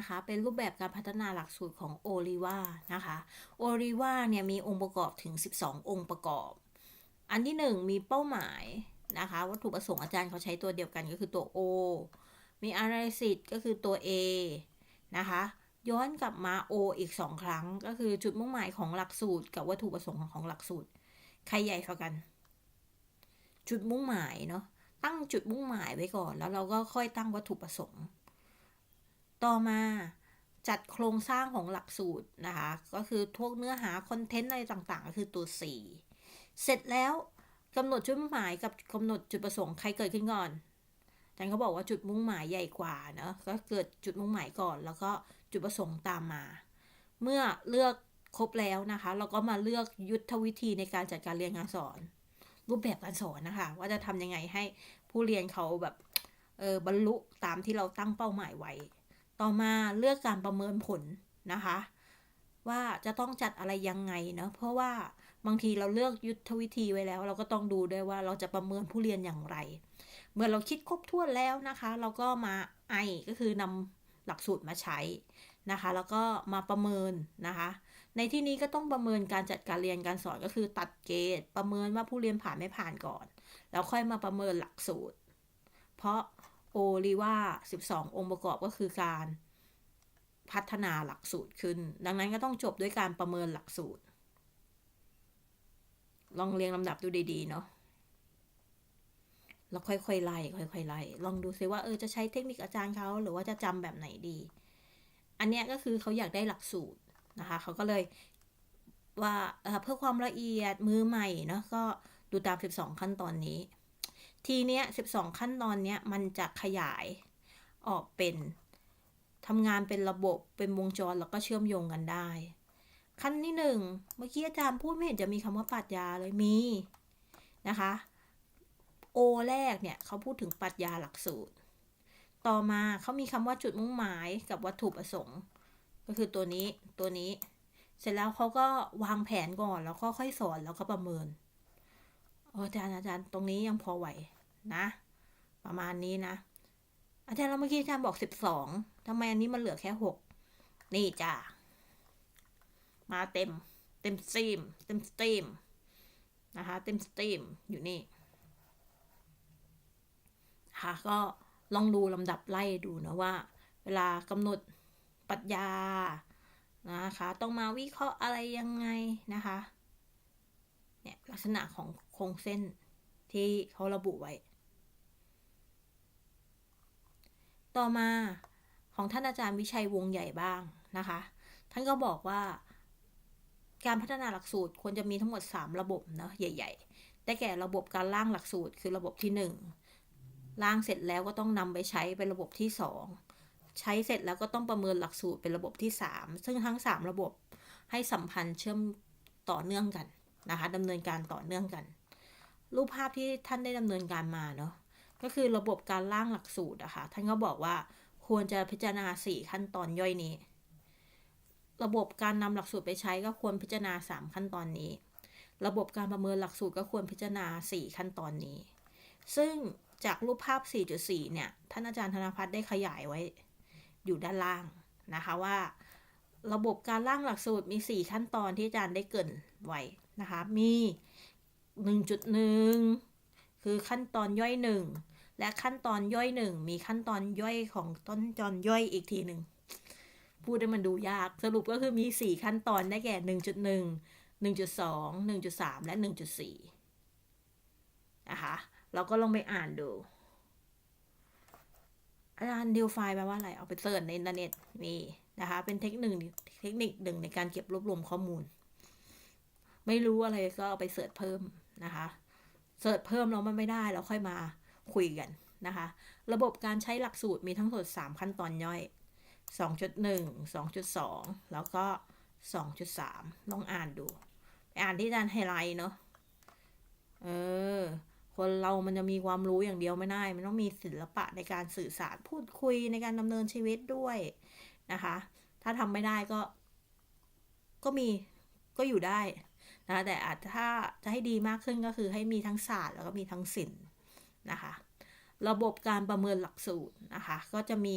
นะคะ เป็นรูปแบบการพัฒนาหลักสูตรของโอลิวานะคะโอลิวาเนี่ยมีองค์ประกอบถึง 12 องค์ประกอบ อันที่ 1 มีเป้าหมายนะคะ วัตถุประสงค์อาจารย์เขาใช้ตัวเดียวกันก็คือตัว O มี analysis ก็คือตัว A นะคะย้อนกลับมา O อีก 2 ครั้ง ก็คือจุดมุ่งหมายของหลักสูตร กับวัตถุประสงค์ของหลักสูตร ใครใหญ่กว่ากัน จุดมุ่งหมายเนาะตั้งจุดมุ่งหมายไว้ก่อน แล้วเราก็ค่อยตั้งวัตถุประสงค์ ต่อมาจัดโครงสร้างของหลักสูตรนะคะ ก็คือพวกเนื้อหาคอนเทนต์อะไรต่างๆ ก็คือตัว 4 เสร็จแล้วกำหนดจุดมุ่งหมายกับกำหนดจุดประสงค์ใครเกิดขึ้นก่อนอาจารย์เขาบอกว่าจุดมุ่งหมายใหญ่กว่าเนาะก็เกิดจุดมุ่งหมายก่อน แล้วก็จุดประสงค์ตามมา เมื่อเลือกครบแล้วนะคะ เราก็มาเลือกยุทธวิธีในการจัดการเรียนการสอน รูปแบบการสอนนะคะ ว่าจะทำยังไงให้ผู้เรียนเขาแบบเออบรรลุตามที่เราตั้งเป้าหมายไว้ ต่อมาเลือกการประเมินผลนะคะ ว่าจะต้องจัดอะไรยังไงเนาะเพราะว่าบางทีเราเลือกยุทธวิธีไว้แล้ว เราก็ต้องดูด้วยว่าเราจะประเมินผู้เรียนอย่างไร เมื่อเราคิดครบถ้วนแล้วนะคะ เราก็มาไอก็คือนำหลักสูตรมาใช้นะคะ แล้วก็มาประเมินนะคะ ในที่นี้ก็ต้องประเมินการจัดการเรียนการสอนก็คือตัดเกรดประเมินว่าผู้เรียนผ่านไม่ผ่านก่อน แล้วค่อยมาประเมินหลักสูตร เพราะ โอริว่า 12 องค์ประกอบก็คือการพัฒนาหลักสูตรขึ้น ดังนั้นก็ต้องจบด้วยการประเมินหลักสูตร ลองเรียงลำดับดูดี ๆ เนาะแล้วค่อยๆไล่ค่อยๆไล่ลองดูซิว่าเออจะใช้เทคนิคอาจารย์เขาหรือว่าจะจำแบบไหนดี อันเนี้ยก็คือเขาอยากได้หลักสูตรนะคะเขาก็เลยว่าเพื่อความละเอียดมือใหม่เนาะก็ดูตาม 12 ขั้นตอนนี้ ทีเนี้ย 12 ขั้นตอนเนี้ยมันจะขยายออกเป็นทำงานเป็นระบบเป็นวงจรแล้วก็เชื่อมโยงกันได้ ขั้นที่หนึ่งเมื่อกี้อาจารย์พูดไม่เห็นจะมีคำว่าปรัชญาเลยมีนะคะโอแรกเนี่ยเขาพูดถึงปรัชญาหลักสูตร ต่อมาเขามีคำว่าจุดมุ่งหมายกับวัตถุประสงค์ ก็คือตัวนี้ตัวนี้ เสร็จแล้วเขาก็วางแผนก่อนแล้วก็ค่อยสอนแล้วก็ประเมิน อาจารย์อาจารย์ตรงนี้ยังพอไหวนะ ประมาณนี้นะ อาจารย์เราเมื่อกี้อาจารย์บอกสิบสองทำไมอันนี้มันเหลือแค่หกนี่จ้ามาเต็ม เต็มสตรีม เต็มสตรีมนะคะ เต็มสตรีมอยู่นี่ค่ะก็ลองดูลำดับไล่ดูนะว่า เวลากำหนดปรัชญานะคะ ต้องมาวิเคราะห์อะไรยังไงนะคะ ลักษณะของโครงเส้นที่เขาระบุไว้ ต่อมาของท่านอาจารย์วิชัยวงใหญ่บ้างนะคะ ท่านก็บอกว่าการพัฒนาหลักสูตรควรจะมีทั้งหมด 3 ระบบเนาะใหญ่ ๆ ได้แก่ระบบการร่างหลักสูตรคือระบบที่ 1 ร่างเสร็จแล้วก็ต้องนำไปใช้เป็นระบบที่ 2 ใช้เสร็จแล้วก็ต้องประเมินหลักสูตรเป็นระบบที่ 3 ซึ่งทั้ง 3 ระบบให้สัมพันธ์เชื่อมต่อเนื่องกัน นะคะดำเนินการต่อเนื่องกัน รูปภาพที่ท่านได้ดำเนินการมาเนาะก็คือระบบการร่างหลักสูตรอะค่ะท่านก็บอกว่าควรจะพิจารณา 4 ขั้นตอนย่อยนี้ ระบบการนำหลักสูตรไปใช้ก็ควรพิจารณา 3 ขั้นตอนนี้ ระบบการประเมินหลักสูตรก็ควรพิจารณา 4 ขั้นตอนนี้ ซึ่งจากรูปภาพ 4.4 เนี่ย ท่านอาจารย์ธนพัฒน์ได้ขยายไว้อยู่ด้านล่างนะคะว่า ระบบการร่างหลักสูตรมี 4 ขั้นตอนที่อาจารย์ได้เกินไว้นะคะ มี 1.1 คือขั้นตอนย่อย 1 และขั้นตอนย่อย 1 มีขั้นตอนย่อยของต้นจอนย่อยอีกทีหนึ่งพูดให้มันดูยาก สรุปก็คือมี 4 ขั้นตอนได้แก่ 1.1 1.2 1.3 และ 1.4 นะคะ เราก็ลองไปอ่านดู อาจารย์ดิวไฟล์แปลว่าอะไร เอาไปเสิร์ชในอินเทอร์เน็ตมี นะคะ เป็นเทคนิคเทคนิคหนึ่งในการเก็บรวบรวมข้อมูล ไม่รู้อะไรก็เอาไปเสิร์ชเพิ่มนะคะเสิร์ชเพิ่มแล้วมันไม่ได้เราค่อยมาคุยกันนะคะ ระบบการใช้หลักสูตรมีทั้งหมด3ขั้นตอนย่อย 2.1 2.2 แล้วก็ 2.3 ลองอ่านดู อ่านที่อาจารย์ไฮไลท์เนาะเออ คนเรามันจะมีความรู้อย่างเดียวไม่ได้ มันต้องมีศิลปะในการสื่อสารพูดคุยในการดำเนินชีวิตด้วย นะคะ ถ้าทำไม่ได้ก็ ก็มีก็อยู่ได้นะแต่อาจถ้าจะให้ดีมากขึ้นก็คือให้มีทั้งศาสตร์แล้วก็มีทั้งศิลป์นะคะ ระบบการประเมินหลักสูตรนะคะ ก็จะมี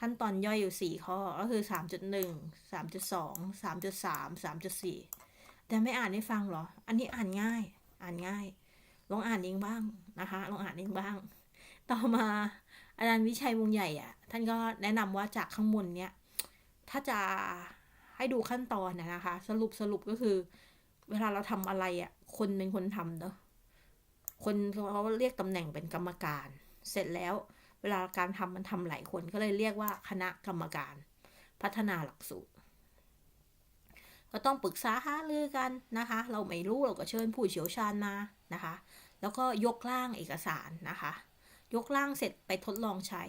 ขั้นตอนย่อยอยู่สี่ข้อ ก็คือสามจุดหนึ่งสามจุดสองสามจุดสามสามจุดสี่แต่ไม่อ่านให้ฟังเหรอ อันนี้อ่านง่าย อ่านง่าย ลองอ่านเองบ้างนะคะ ลองอ่านเองบ้าง ต่อมาอาจารย์วิชัยวงใหญ่อะท่านก็แนะนำว่าจากข้างบนเนี้ย ถ้าจะให้ดูขั้นตอนนะนะคะ สรุปสรุปก็คือ เวลาเราทำอะไรอะคนเป็นคนทำเนอะคนเขาเรียกตำแหน่งเป็นกรรมการ เสร็จแล้ว เวลาการทำมันทำหลายคนก็เลยเรียกว่าคณะกรรมการ พัฒนาหลักสูตร ก็ต้องปรึกษาหารือกันนะคะ เราไม่รู้เราก็เชิญผู้เชี่ยวชาญมานะคะ แล้วก็ยกร่างเอกสารนะคะ ยกร่างเสร็จไปทดลองใช้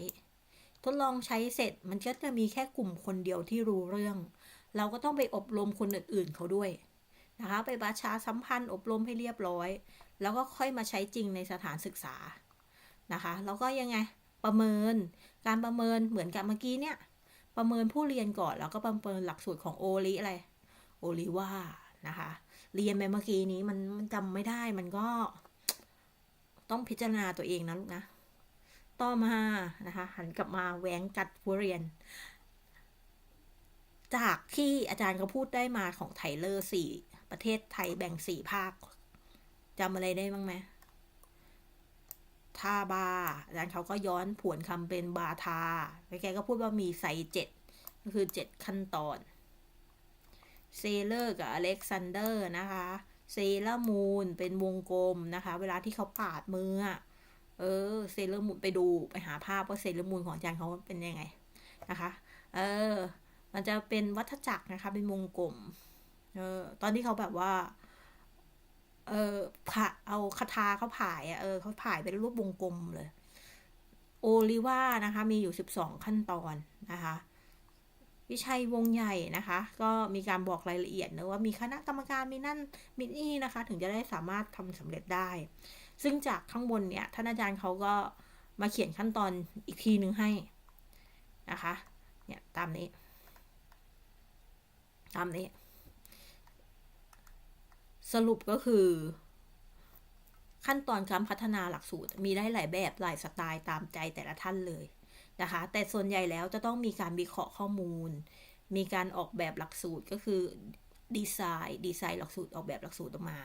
ทดลองใช้เสร็จมันก็จะมีแค่กลุ่มคนเดียวที่รู้เรื่อง เราก็ต้องไปอบรมคนอื่นๆเขาด้วยนะคะ ไปประชาสัมพันธ์อบรมให้เรียบร้อย แล้วก็ค่อยมาใช้จริงในสถานศึกษานะคะแล้วก็ยังไงประเมินการประเมินเหมือนกับเมื่อกี้เนี่ย ประเมินผู้เรียนก่อนแล้วก็ประเมินหลักสูตรของโอลิอะไรโอลิว่านะคะ เรียนไปเมื่อกี้นี้มันมันจำไม่ได้มันก็ ต้องพิจารณาตัวเองนะลูกนะ ต่อมานะคะหันกลับมาแหวงกัดผู้เรียน จากที่อาจารย์เขาพูดได้มาของไทเลอร์สี่ประเทศไทยแบ่งสี่ภาคจำอะไรได้บ้างไหมทาบาอาจารย์เขาก็ย้อนผวนคำเป็นบาทาแล้แกก็พูดว่ามีไซเจ็ดก็คือเจ็ดขั้นตอน เซเลอร์กับอเล็กซานเดอร์นะคะ เซเลอร์มูนเป็นวงกลมนะคะ เวลาที่เขาปาดมือ เออเซเลอร์มูนไปดูไปหาภาพว่าเซเลอร์มูนของอาจารย์เขาเป็นยังไงนะคะ เออ มันจะเป็นวัฏจักรนะคะ เป็นวงกลม เออ ตอนที่เขาแบบว่า เออผ่าเอาคาถาเขาผ่ายอะเออเขาผ่ายเป็นรูปวงกลมเลย โอลิว่านะคะ มีอยู่สิบสองขั้นตอนนะคะวิชัยวงใหญ่นะคะ ก็มีการบอกรายละเอียดนะว่ามีคณะกรรมการมีนั่นมีนี่นะคะ ถึงจะได้สามารถทำสำเร็จได้ ซึ่งจากข้างบนเนี่ยท่านอาจารย์เขาก็มาเขียนขั้นตอนอีกทีหนึ่งให้นะคะเนี่ยตามนี้ ตามนี้ สรุปก็คือขั้นตอนการพัฒนาหลักสูตรมีได้หลายแบบหลายสไตล์ตามใจแต่ละท่านเลยนะคะ แต่ส่วนใหญ่แล้วจะต้องมีการวิเคราะห์ข้อมูล มีการออกแบบหลักสูตรก็คือดีไซน์ดีไซน์หลักสูตรออกแบบหลักสูตรออกมา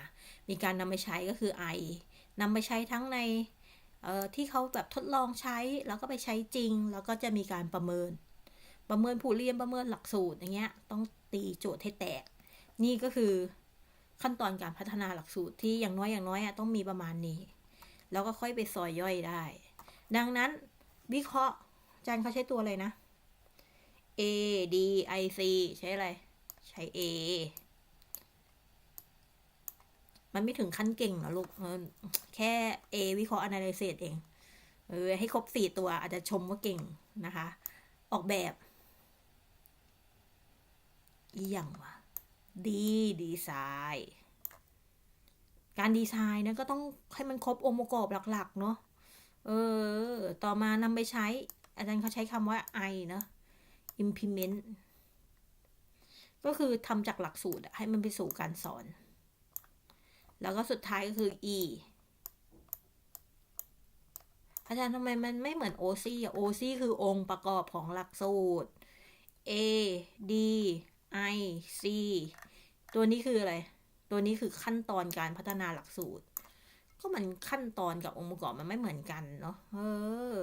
มีการนำไปใช้ก็คือ I นำไปใช้ทั้งในที่เขาแบบทดลองใช้ แล้วก็ไปใช้จริง แล้วก็จะมีการประเมิน ประเมินผู้เรียนประเมินหลักสูตรอย่างเงี้ยต้องตีโจทย์ให้แตก นี่ก็คือขั้นตอนการพัฒนาหลักสูตรที่อย่างน้อยอย่างน้อยต้องมีประมาณนี้ แล้วก็ค่อยไปซอยย่อยได้ ดังนั้นวิเคราะห์อาจารย์เขาใช้ตัวอะไรนะ A D I C ใช้อะไร ใช้ A มันไม่ถึงขั้นเก่งนะลูกแค่ A วิเคราะห์ analysis เองเออให้ครบสี่ตัวอาจจะชมว่าเก่งนะคะ ออกแบบอีอย่างวะดีดีไซน์การดีไซน์นะก็ต้องให้มันครบองค์ประกอบหลัก ๆ เนาะเออ ต่อมานำไปใช้ อาจารย์เขาใช้คำว่า I เนาะ implement ก็คือทำจากหลักสูตรให้มันไปสู่การสอน แล้วก็สุดท้ายก็คือ E อาจารย์ทำไมมันไม่เหมือน OC อะ OC คือองค์ประกอบของหลักสูตร A D I C ตัวนี้คืออะไร ตัวนี้คือขั้นตอนการพัฒนาหลักสูตร ก็มันขั้นตอนกับองค์ประกอบมันไม่เหมือนกันเนาะ เออ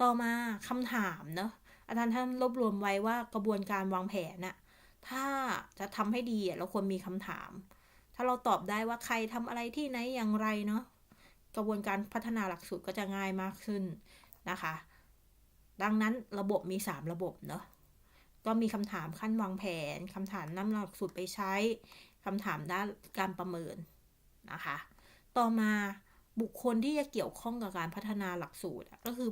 ต่อมาคำถามเนาะ อาจารย์ท่านรวบรวมไว้ว่ากระบวนการวางแผนน่ะ ถ้าจะทำให้ดีเราควรมีคำถาม ถ้าเราตอบได้ว่าใครทำอะไรที่ไหนอย่างไรเนาะกระบวนการพัฒนาหลักสูตรก็จะง่ายมากขึ้นนะคะ ดังนั้นระบบมี 3 ระบบเนาะก็มีคำถามขั้นวางแผนคำถามนำหลักสูตรไปใช้คำถามด้านการประเมินนะคะ ต่อมาบุคคลที่จะเกี่ยวข้องกับการพัฒนาหลักสูตรก็คือ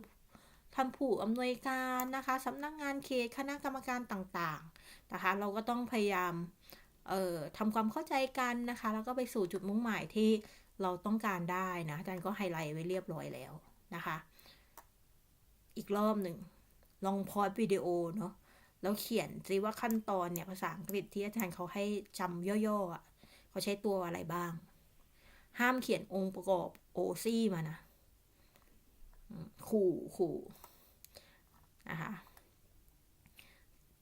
ท่านผู้อำนวยการนะคะสำนักงงานเขตคณะกรรมการต่างๆนะคะ เราก็ต้องพยายาม ทำความเข้าใจกันนะคะ แล้วก็ไปสู่จุดมุ่งหมายที่เราต้องการได้นะอาจารย์ก็ไฮไลท์ไว้เรียบร้อยแล้วนะคะ อีกรอบหนึ่งลองพอดวิดีโอเนาะแล้วเขียนซิว่าขั้นตอนเนี่ยภาษาอังกฤษที่อาจารย์เขาให้จำย่อๆอะเขาใช้ตัวอะไรบ้าง ห้ามเขียนองค์ประกอบโอซี่มานะขู่ขู่นะคะ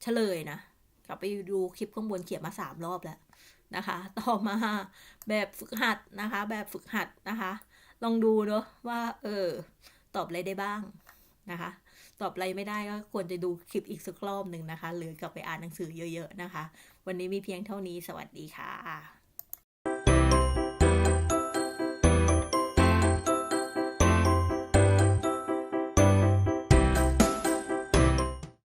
เฉลยนะ กลับไปดูคลิปข้างบนเขียนมาสามรอบแล้วนะคะ ต่อมาแบบฝึกหัดนะคะ แบบฝึกหัดนะคะ ลองดูเนาะว่า เออ ตอบอะไรได้บ้างนะคะ ตอบอะไรไม่ได้ก็ควรจะดูคลิปอีกสักรอบหนึ่งนะคะ หรือกลับไปอ่านหนังสือเยอะ ๆ นะคะ วันนี้มีเพียงเท่านี้สวัสดีค่ะ